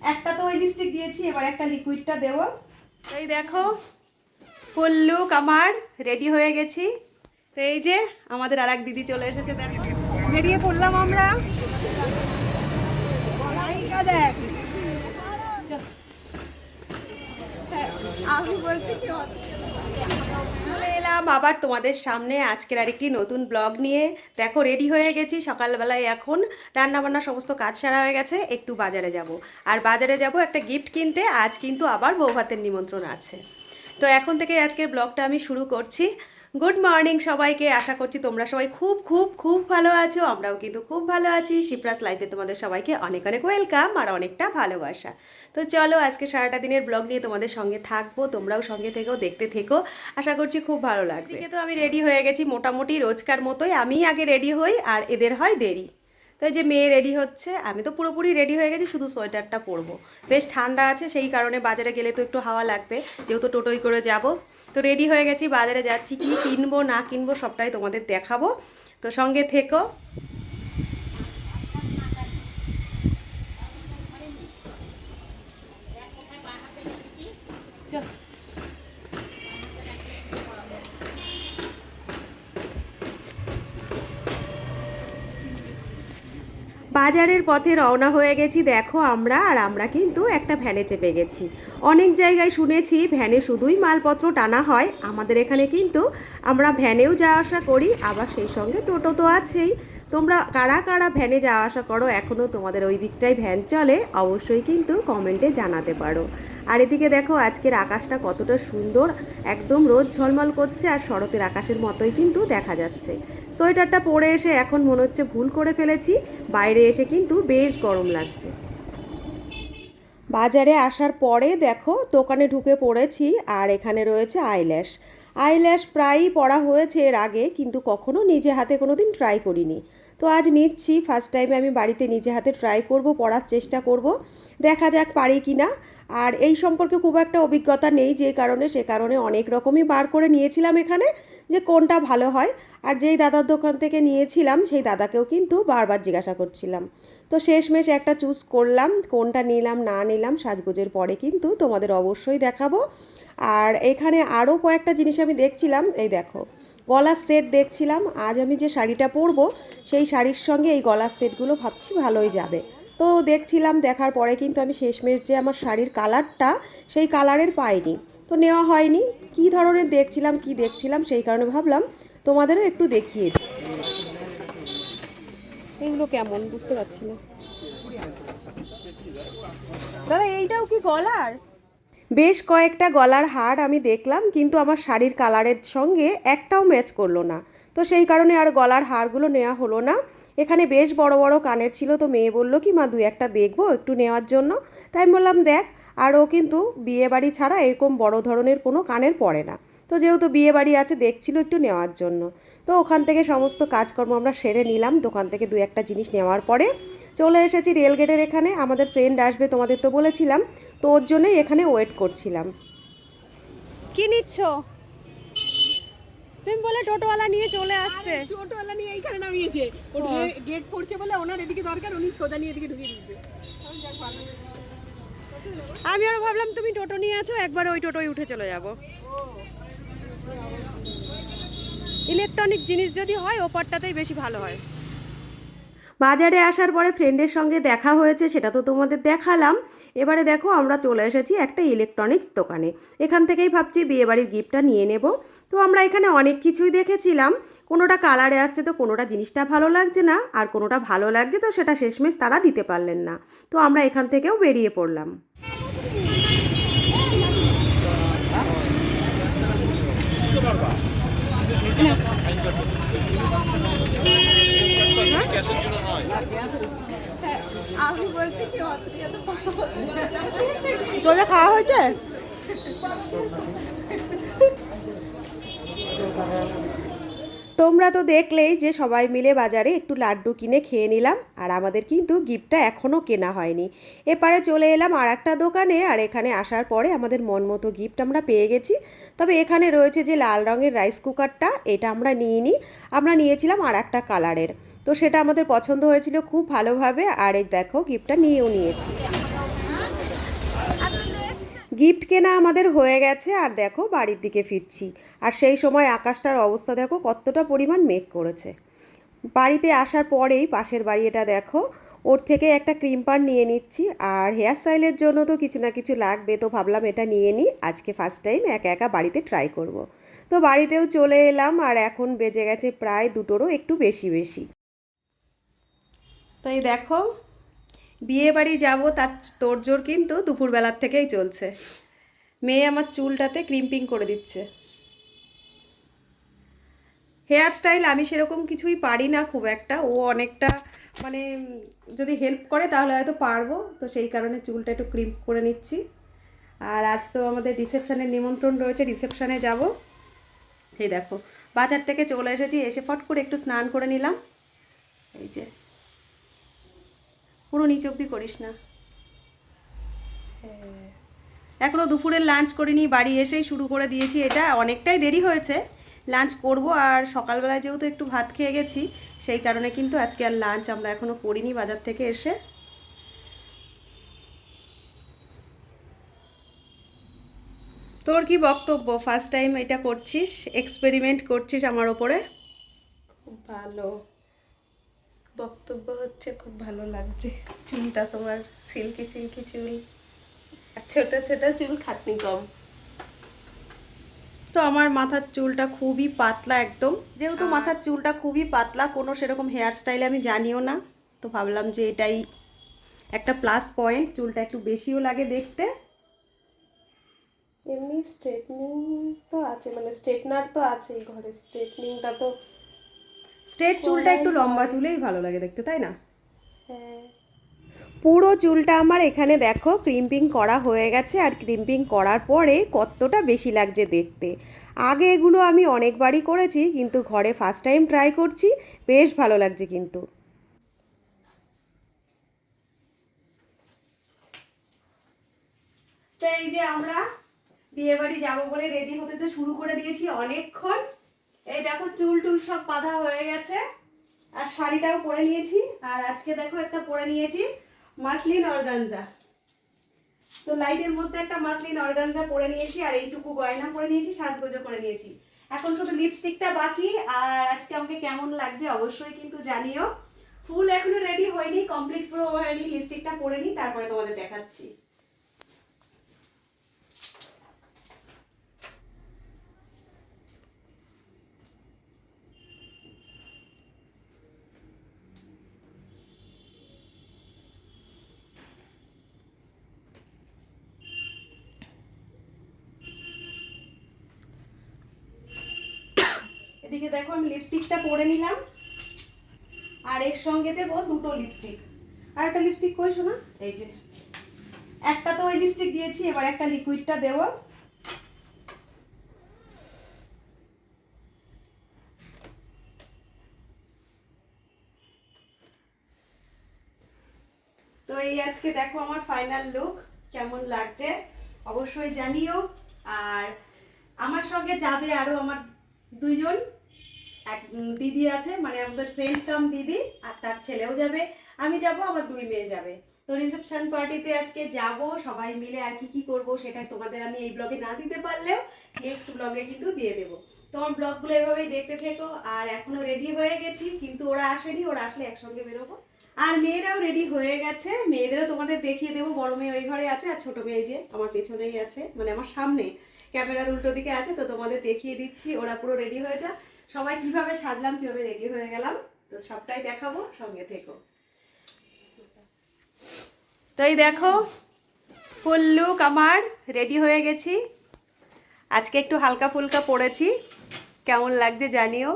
একটা তো ওই লিপস্টিক দিয়েছি এবার একটা লিকুইডটা দেবো। এই দেখো ফুল লুক আমার রেডি হয়ে গেছি। তো এই যে আমাদের আর এক দিদি চলে এসেছে দেখো। বেরিয়ে পড়লাম আমরা। দেখ। হ্যাঁ, আমি বলছি কি আবার তোমাদের সামনে আজকের আরেকটি নতুন ব্লগ নিয়ে। দেখো রেডি হয়ে গেছি সকালবেলায় এখন। রান্নাবান্না সমস্ত কাজ সারা হয়ে গেছে, একটু বাজারে যাব। আর বাজারে যাব একটা গিফট কিনতে, আজ কিন্তু আবার বৌভাতের নিমন্ত্রণ আছে। তো এখন থেকে আজকের ব্লগটা আমি শুরু করছি। গুড মর্নিং সবাইকে, আশা করছি তোমরা সবাই খুব খুব খুব ভালো আছো। আমরাও কিন্তু খুব ভালো আছি। শিপ্রাস লাইফে তোমাদের সবাইকে অনেক অনেক ওয়েলকাম আর অনেকটা ভালোবাসা। তো চলো আজকে সারাটা দিনের ব্লগ নিয়ে তোমাদের সঙ্গে থাকব। তোমরাও সঙ্গে থেকেও দেখতে থেকো। আশা করছি খুব ভালো লাগবে। তো আমি রেডি হয়ে গেছি মোটামুটি রোজকার মতোই। আমি আগে রেডি হই আর এদের হয় দেরি। তো এই যে মেয়ে রেডি হচ্ছে, আমি তো পুরোপুরি রেডি হয়ে গেছি, শুধু সোয়েটারটা পরবো। বেশ ঠান্ডা আছে, সেই কারণে বাজারে গেলে তো একটু হাওয়া লাগবে। যেহেতু টোটোই করে যাব তো রেডি হয়ে গেছি, বাজারে যাচ্ছি কি কিনবো না কিনবো সবটাই তোমাদের দেখাবো। তো সঙ্গে থেকো। বাজারের পথে রওনা হয়ে গেছি, দেখো আমরা, আর আমরা কিন্তু একটা ভ্যানে চেপে গেছি। অনেক জায়গায় শুনেছি, ভ্যানে শুধুই মালপত্র টানা হয়। আমাদের এখানে কিন্তু আমরা ভ্যানেও যাওয়া আসা করি, আবার সেই সঙ্গে টোটো তো আছেই। তোমরা কারা কারা ভ্যানে যাওয়া আসা করো এখনও তোমাদের ওই দিকটাই ভ্যান চলে, অবশ্যই কিন্তু কমেন্টে জানাতে পারো। আর এদিকে দেখো, আজকের আকাশটা কতটা সুন্দর। একদম রোদ ঝলমল করছে আর শরতের আকাশের মতোই কিন্তু দেখা যাচ্ছে। সোয়েটারটা পরে এসে এখন মনে হচ্ছে ভুল করে ফেলেছি। বাইরে এসে কিন্তু বেশ গরম লাগছে। বাজারে আসার পরে দেখো, দোকানে ঢুকে পড়েছি আর এখানে রয়েছে আইল্যাশ। আইল্যাশ প্রায়ই পড়া হয়েছে এর আগে, কিন্তু কখনো নিজে হাতে কোনো দিন ট্রাই করিনি। তো আজ নিচ্ছি ফার্স্ট টাইমে আমি বাড়িতে নিজে হাতে ট্রাই করব, পড়ার চেষ্টা করব, দেখা যাক পারি কি না। আর এই সম্পর্কে খুব একটা অভিজ্ঞতা নেই যে কারণে, সে কারণে অনেক রকমই বার করে নিয়েছিলাম এখানে যে কোনটা ভালো হয়। আর যেই দাদার দোকান থেকে নিয়েছিলাম, সেই দাদাকেও কিন্তু বারবার জিজ্ঞাসা করছিলাম। তো শেষমেশ একটা চুজ করলাম, কোনটা নিলাম, না নিলাম, সাজগোজের পরে কিন্তু তোমাদের অবশ্যই দেখাবো। আর এখানে আরও কয়েকটা জিনিস আমি দেখছিলাম, এই দেখো, গলার সেট দেখছিলাম, আজ আমি যে শাড়িটা পরবো, সেই শাড়ির সঙ্গে এই গলার সেটগুলো ভাবছি ভালোই যাবে। তো দেখছিলাম, দেখার পরে কিন্তু আমি শেষমেশ যে আমার শাড়ির কালারটা, সেই কালারের পাইনি। তো নেওয়া হয়নি, কি ধরনের দেখছিলাম, কি দেখছিলাম, সেই কারণে ভাবলাম তোমাদেরও একটু দেখিয়ে দিই। এগুলো কেমন? বুঝতে পারছি না। দাদা, এইটাও কি গলার? বেশ কয়েকটা গলার হার আমি দেখলাম, কিন্তু আমার শাড়ির কালারের সঙ্গে একটাও ম্যাচ করল না। তো সেই কারণে আর গলার হারগুলো নেওয়া হলো না। এখানে বেশ বড় বড় কানের ছিল, তো মেয়ে বলল কি, মা দু একটা দেখব একটু নেওয়ার জন্য। তাই বললাম, দেখ। আর ও কিন্তু বিয়ে বাড়ি ছাড়া এরকম বড় ধরনের কোনো কানের পড়ে না। তো যেহেতু বিয়ে বাড়ি আছে দেখছিল একটু নেওয়ার জন্য। তো ওখান থেকে সমস্ত কাজকর্ম আমরা সেরে নিলাম। দোকান থেকে দু একটা জিনিস নেওয়ার পরে চলে এসেছি রেলগেটের এখানে। আমাদের ফ্রেন্ড আসবে তোমাদের তো বলেছিলাম। তো ওর জন্যই এখানে ওয়েট করছিলাম। কি নিচ্ছ? তুমি বলে টোটোওয়ালা নিয়ে চলে আসছে। টোটোওয়ালা নিয়ে এইখানে নামিয়েছে। ও গেট করছে বলে ওনার এদিকে দরকার উনি সোজা নিয়ে এদিকে ঢুকিয়ে দিয়েছে। আমি আরও ভাবলাম তুমি টোটো নিয়ে আছো একবার ওই টোটোয় উঠে চলে যাব। ইলেকট্রনিক জিনিস যদি হয়, ওপারটাতেই বেশি ভালো হয়। বাজারে আসার পরে ফ্রেন্ডের সঙ্গে দেখা হয়েছে, সেটা তো তোমাদের দেখালাম। এবারে দেখো, আমরা চলে এসেছি একটা ইলেকট্রনিক্স দোকানে। এখান থেকেই ভাবছি বিয়েবাড়ির গিফটটা নিয়ে নেব। তো আমরা এখানে অনেক কিছুই দেখেছিলাম। কোনোটা কালারে আসছে তো কোনোটা জিনিসটা ভালো লাগছে না, আর কোনোটা ভালো লাগছে তো সেটা শেষমেশ তারা দিতে পারলেন না। তো আমরা এখান থেকেও বেরিয়ে পড়লাম আমি বলছি কি তোদের খাওয়া হয়েছে? তোমরা তো দেখলেই যে সবাই মিলে বাজারে একটু লাড্ডু কিনে খেয়ে নিলাম, আর আমাদের কিন্তু গিফটটা এখনও কেনা হয়নি। এপারে চলে এলাম আর একটা দোকানে, আর এখানে আসার পরে আমাদের মন মতো গিফট আমরা পেয়ে গেছি। তবে এখানে রয়েছে যে লাল রঙের রাইস কুকারটা, এটা আমরা নিইনি, আমরা নিয়েছিলাম আর একটা কালারের। তো সেটা আমাদের পছন্দ হয়েছিল খুব ভালোভাবে, আর এই দেখো গিফটটা নিয়েও নিয়েছি। গিফট কেনা আমাদের হয়ে গেছে, আর দেখো বাড়ির দিকে ফিরছি। আর সেই সময় আকাশটার অবস্থা দেখো কতটা পরিমাণ মেঘ করেছে। বাড়িতে আসার পরেই পাশের বাড়ি এটা দেখো, ওর থেকে একটা ক্রিম পান নিয়ে নিচ্ছি, আর হেয়ার স্টাইলের জন্য তো কিছু না কিছু লাগবে, তো ভাবলাম এটা নিয়ে নিই। আজকে ফার্স্ট টাইম একা একা বাড়িতে ট্রাই করব। তো বাড়িতেও চলে এলাম, আর এখন বেজে গেছে প্রায় দুটোরও একটু বেশি বেশি। তাই দেখো বিয়ে বাড়ি যাব, তার তোড়জোড় কিন্তু দুপুরবেলার থেকেই চলছে। মেয়ে আমার চুলটাতে ক্রিম্পিং করে দিচ্ছে। হেয়ার স্টাইল আমি সেরকম কিছুই পারি না খুব একটা। ও অনেকটা মানে যদি হেল্প করে তাহলে হয়তো পারব, তো সেই কারণে চুলটা একটু ক্রিম্প করে নিচ্ছি। আর আজ তো আমাদের রিসেপশনের নিমন্ত্রণ রয়েছে, রিসেপশানে যাব। এই দেখো, বাজার থেকে চলে এসেছি, এসে ফট করে একটু স্নান করে নিলাম। এই যে পুরো নিচ অব্দি করিস না। এখনও দুপুরের লাঞ্চ করিনি বাড়ি এসেই শুরু করে দিয়েছি এটা। অনেকটাই দেরি হয়েছে। লাঞ্চ করব আর সকালবেলায় যেহেতু একটু ভাত খেয়ে গেছি সেই কারণে কিন্তু আজকে আর লাঞ্চ আমরা এখনও করিনি বাজার থেকে এসে। তোর কি বক্তব্য? ফার্স্ট টাইম এটা করছিস এক্সপেরিমেন্ট করছিস আমার ওপরে? খুব ভালো। বক্তব্য হচ্ছে খুব ভালো লাগছে। চুলটা তোমার সিল্কি সিল্কি চুল আর ছোট ছোট চুল খাটনি কম। তো আমার মাথার চুলটা খুবই পাতলা একদম। যেহেতু মাথার চুলটা খুবই পাতলা কোনো সেরকম হেয়ার স্টাইলে আমি জানিও না। তো ভাবলাম যে এটাই একটা প্লাস পয়েন্ট চুলটা একটু বেশিও লাগে দেখতে। এমনি স্ট্রেটনিং তো আছে মানে স্ট্রেটনার তো আছেই ঘরে। স্ট্রেটনিংটা তো স্ট্রেট চুলটা একটু লম্বা চুলেই ভালো লাগে দেখতে তাই না? হ্যাঁ। পুরো চুলটা আমার এখানে দেখো ক্রিম্পিং করা হয়ে গেছে আর ক্রিম্পিং করার পরে কতটা বেশি লাগছে দেখতে। আগে এগুলো আমি অনেকবারই করেছি কিন্তু ঘরে ফার্স্ট টাইম ট্রাই করছি বেশ ভালো লাগছে কিন্তু। এই যে আমরা বিয়ে বাড়ি যাব বলে রেডি হতে তো শুরু করে দিয়েছি অনেকক্ষণ। এই দেখো চুল টুল সব বাঁধা হয়ে গেছে। আর শাড়িটাও পরে নিয়েছি। আর আজকে দেখো একটা পরে নিয়েছি মাসলিন অর্গানজা। তো লাইটের মধ্যে একটা মাসলিন অর্গানজা পরে নিয়েছি, আর এইটুকু গয়না পরে নিয়েছি, সাজগোজো করে নিয়েছি। এখন শুধু লিপস্টিকটা বাকি, আর আজকে আমাকে কেমন লাগছে অবশ্যই কিন্তু জানিও। ফুল এখনও রেডি হয়নি কমপ্লিট পুরো হয়নি, লিপস্টিকটা পরে নিই, তারপরে তোমাদের দেখাচ্ছি। এদিকে দেখো, আমি লিপস্টিকটা পরে নিলাম। আর এর সঙ্গে দেবো দুটো লিপস্টিক আর একটা লিপস্টিক কই শোনা এই যে। একটা তো ওই লিপস্টিক দিয়েছি, এবার একটা লিকুইডটা দেবো। তো এই আজকে দেখো আমার ফাইনাল লুক কেমন লাগছে? অবশ্যই জানিও। আর আমার সঙ্গে যাবে আরও আমার দুইজন। এক দিদি আছে মানে আমাদের ফ্রেন্ড কাম দিদি, আর তার ছেলেও যাবে। আমি যাব, আমার দুই মেয়ে যাবে। তো রিসেপশন পার্টিতে আজকে যাব, সবাই মিলে আর কি কি করব সেটা তোমাদের আমি এই ব্লগে না দিতে পারলেও নেক্সট ব্লগে কিন্তু দিয়ে দেবো। তোমার ব্লগগুলো এভাবেই দেখতে থেকো, আর এখনও রেডি হয়ে গেছি, কিন্তু ওরা আসেনি, ওরা আসলে একসঙ্গে বেরোবো। আর মেয়েরাও রেডি হয়ে গেছে, মেয়েদেরও তোমাদের দেখিয়ে দেবো, বড় মেয়ে ওই ঘরে আছে আর ছোট মেয়ে যে আমার পেছনেই আছে মানে আমার সামনে। ক্যামেরার উল্টো দিকে আছে, তো তোমাদের দেখিয়ে দিচ্ছি, ওরা পুরো রেডি হয়ে যা সবাই কীভাবে সাজলাম, কীভাবে রেডি হয়ে গেলাম, তো সবটাই দেখাবো, সঙ্গে থেকো। তো এই দেখো, ফুল লুক আমার, রেডি হয়ে গেছি। আজকে একটু হালকা ফুলকা পরেছি কেমন লাগছে জানিও।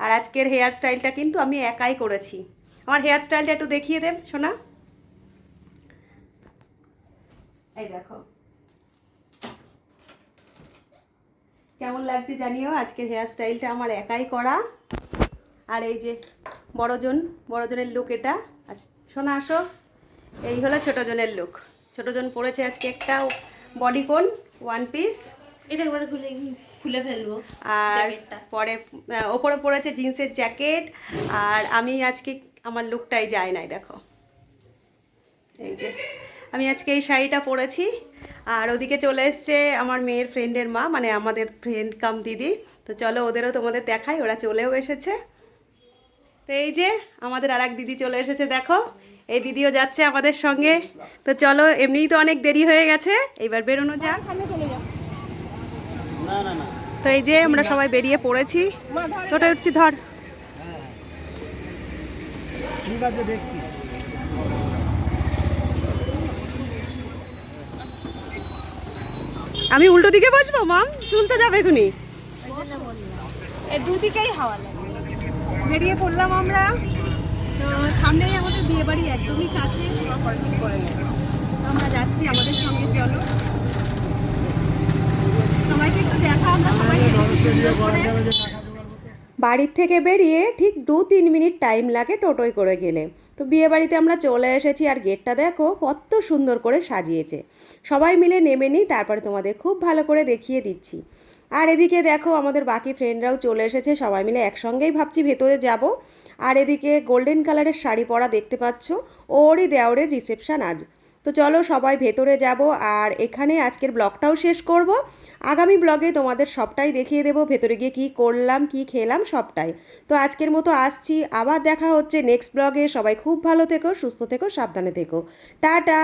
আর আজকের হেয়ার স্টাইলটা কিন্তু আমি একাই করেছি। আমার হেয়ার স্টাইলটা একটু দেখিয়ে দেব শোনা এই দেখো। কেমন লাগছে জানিও? আজকের হেয়ার স্টাইলটা আমার একাই করা। আর এই যে বড়জন বড়জনের লুক এটা। আচ্ছা শোনা আসো। এই হলো ছোটজনের লুক ছোটজন পরেছে আজকে একটা বডি কোন ওয়ান পিস এটা একবার খুলে খুলে ফেলব আর। পরে ওপরে পরেছে জিন্সের জ্যাকেট আর আমি আজকে আমার লুকটাই যায় নাই দেখো। এই যে আমি আজকে এই শাড়িটা পরেছি। আর ওদিকে চলে এসছে আমার মেয়ের ফ্রেন্ডের মা মানে আমাদের ফ্রেন্ড কাম দিদি। তো চলো ওদেরও তোমাদের দেখাই, ওরা চলেও এসেছে। তো এই যে আমাদের আর দিদি চলে এসেছে, দেখো। এই দিদিও যাচ্ছে আমাদের সঙ্গে। তো চলো, এমনিই তো অনেক দেরি হয়ে গেছে। এইবার বেরোনো যাক। তো এই যে আমরা সবাই বেরিয়ে পড়েছি। ছোট, উঠছি, ধর। আছে, দেখছি। আমি উল্টো দিকে বসবো মাম? চুলতে যাবে এখনই। দুদিকেই হাওয়া লাগে। বেরিয়ে পড়লাম আমরা। তো সামনেই আমাদের বিয়ে বাড়ি একদমই কাছে। করে আমরা যাচ্ছি আমাদের সঙ্গে চলো। সবাইকে একটু দেখা আমরা সবাইকে বাড়ির থেকে বেরিয়ে ঠিক দু তিন মিনিট টাইম লাগে টোটোয় করে গেলে। তো বিয়ে বাড়িতে আমরা চলে এসেছি আর গেটটা দেখো কত সুন্দর করে সাজিয়েছে। সবাই মিলে নেমে নিই, তারপরে তোমাদের খুব ভালো করে দেখিয়ে দিচ্ছি। আর এদিকে দেখো আমাদের বাকি ফ্রেন্ডরাও চলে এসেছে, সবাই মিলে একসঙ্গেই ভাবছি ভেতরে যাব। আর এদিকে গোল্ডেন কালারের শাড়ি পরা দেখতে পাচ্ছ, ওরই দেওরের রিসেপশান আজ। তো চলো সবাই ভেতরে যাব আর এখানে আজকের ব্লগটাও শেষ করব। আগামী ব্লগে তোমাদের সবটাই দেখিয়ে দেবো, ভেতরে গিয়ে কি করলাম, কি খেলাম, সবটাই। তো আজকের মতো আসছি, আবার দেখা হচ্ছে নেক্সট ব্লগে। সবাই খুব ভালো থেকো, সুস্থ থেকো, সাবধানে থেকো। টাটা!